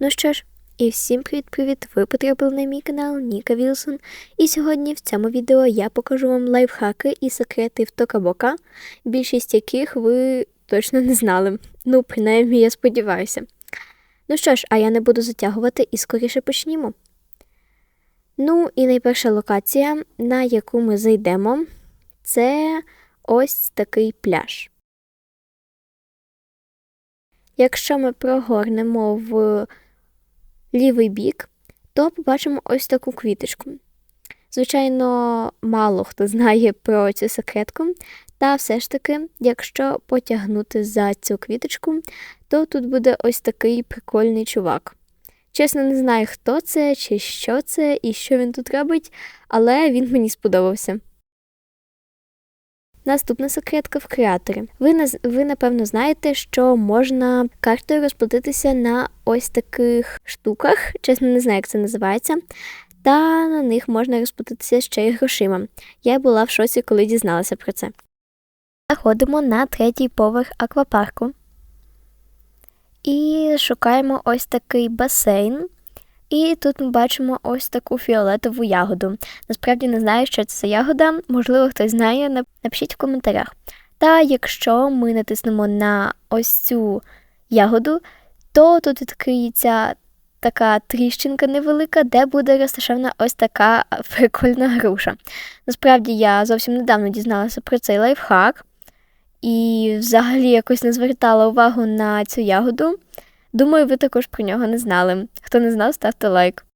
Ну що ж, і всім привіт-привіт! Ви потрапили на мій канал Ніка Вілсон. І сьогодні в цьому відео я покажу вам лайфхаки і секрети в Токабока, більшість яких ви точно не знали. Ну, принаймні, я сподіваюся. Ну що ж, а я не буду затягувати і скоріше почнімо. Ну, і найперша локація, на яку ми зайдемо, це ось такий пляж. Якщо ми прогорнемо в лівий бік, то побачимо ось таку квіточку. Звичайно, мало хто знає про цю секретку, та все ж таки, якщо потягнути за цю квіточку, то тут буде ось такий прикольний чувак. Чесно, не знаю, хто це, чи що це і що він тут робить, але він мені сподобався. Наступна секретка в креаторі. Ви, ви напевно знаєте, що можна картою розплатитися на ось таких штуках, чесно, не знаю, як це називається. Та на них можна розплатитися ще й грошима. Я була в шоці, коли дізналася про це. Заходимо на третій поверх аквапарку і шукаємо ось такий басейн. І тут ми бачимо ось таку фіолетову ягоду. Насправді не знаю, що це за ягода, можливо, хтось знає, напишіть в коментарях. Та якщо ми натиснемо на ось цю ягоду, то тут відкриється така тріщинка невелика, де буде розташована ось така прикольна груша. Насправді я зовсім недавно дізналася про цей лайфхак і взагалі якось не звертала увагу на цю ягоду. Думаю, ви також про нього не знали. Хто не знав, ставте лайк.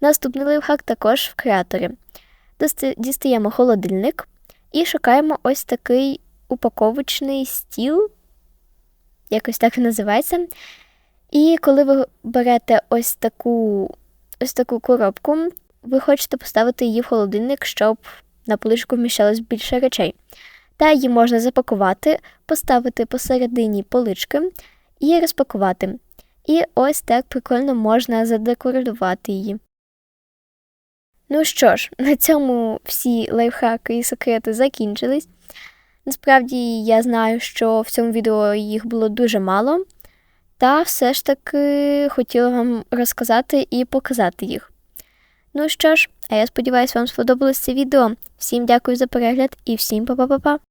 Наступний лайфхак також в креаторі. Дістаємо холодильник і шукаємо ось такий упаковочний стіл, якось так і називається. І коли ви берете ось таку, ось таку коробку, ви хочете поставити її в холодильник, щоб на поличку вміщалось більше речей. Та її можна запакувати, поставити посередині полички і розпакувати. І ось так прикольно можна задекорувати її. Ну що ж, на цьому всі лайфхаки і секрети закінчились. Насправді я знаю, що в цьому відео їх було дуже мало, та все ж таки хотіла вам розказати і показати їх. Ну що ж, а я сподіваюся, вам сподобалось це відео. Всім дякую за перегляд і всім па-па-па-па!